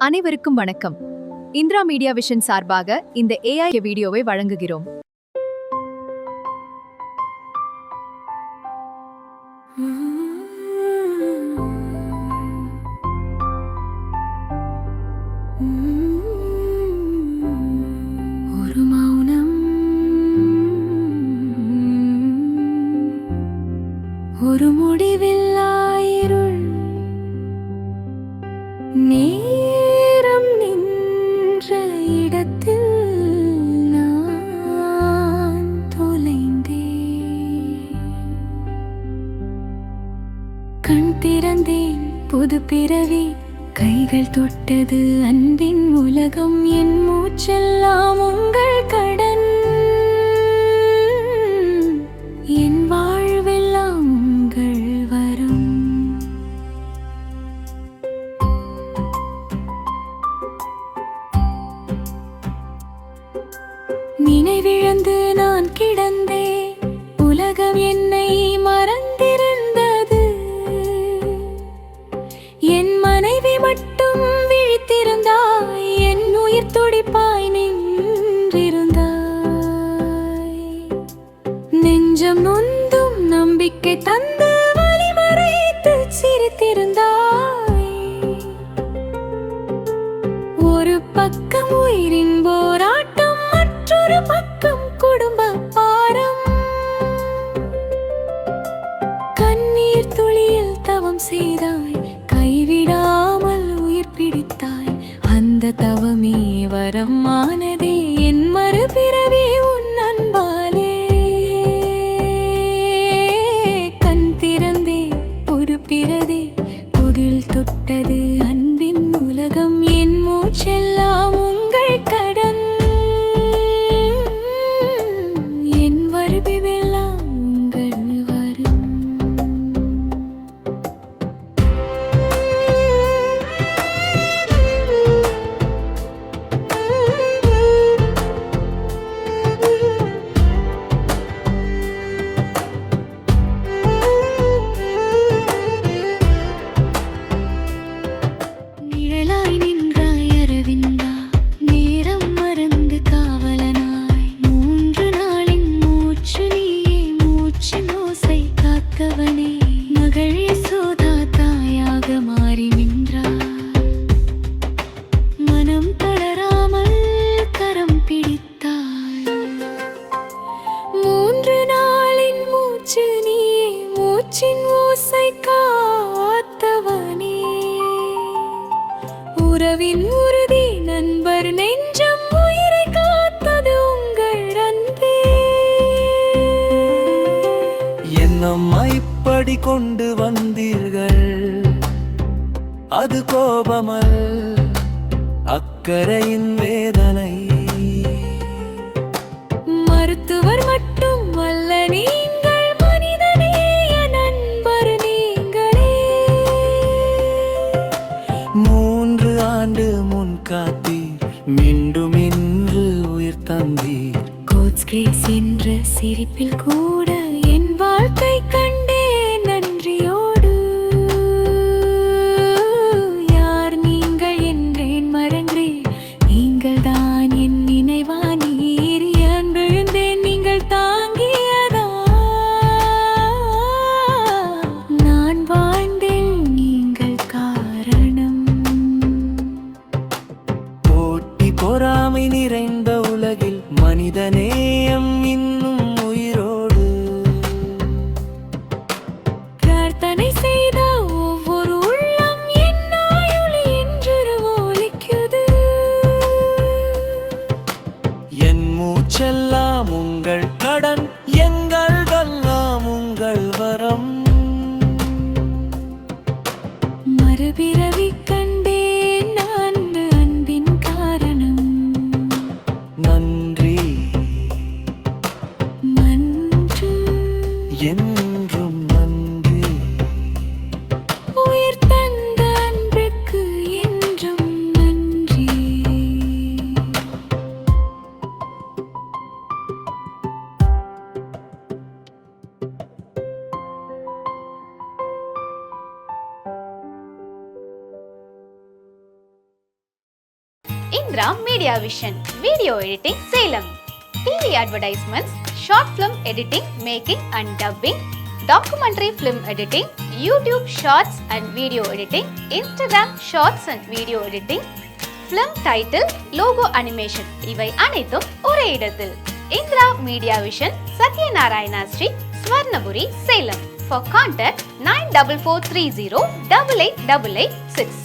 அனைவருக்கும் வணக்கம். Indira media vision சார்பாக இந்த ஏஐ வீடியோவை வழங்குகிறோம். ஒரு மௌனம். ஒரு முடி கண் திறந்தேன். புது பிறவி கைகள் தொட்டது. அன்பின் உலகம் என் மூச்செல்லாம் உங்கள் கடன். என் வாழ்வெல்லாம் உங்கள் வரம். நினைவிழந்து நெஞ்சம் நொந்தும் நம்பிக்கை தந்து வழிமறைத்து சிரித்திருந்தாய். ஒரு பக்கம் உயிரின் போராட்டம் மற்றொரு பக்கம் குடும்ப பாரம். கண்ணீர் துளியில் தவம் செய்த கொண்டு வந்தீர்கள். அது கோபமல் அக்கறையின் வேதனை. மருத்துவர் மட்டும் அல்ல நீங்கள் மனிதநேய நண்பர் நீங்களே. மூன்று ஆண்டு முன் காத்தீர் மீண்டும் இன்று உயிர் தந்தீர். கோட்ஸ் கிரேஸ் என்ற சிரிப்பில் கூட என் வாழ்க்கை மறுபிறவி கண்டேன் நான் அன்பின் காரணம். நன்றி. மன்று என் Indira media vision video editing Salem TV advertisements short film editing making and dubbing documentary film editing YouTube shorts and video editing Instagram shorts and video editing film title logo animation இவை அனைத்தும் ஒரே இடத்தில். Indira media vision Sathyanarayana Sri Swarnapuri Salem for contact nine double four three zero double eight double eight six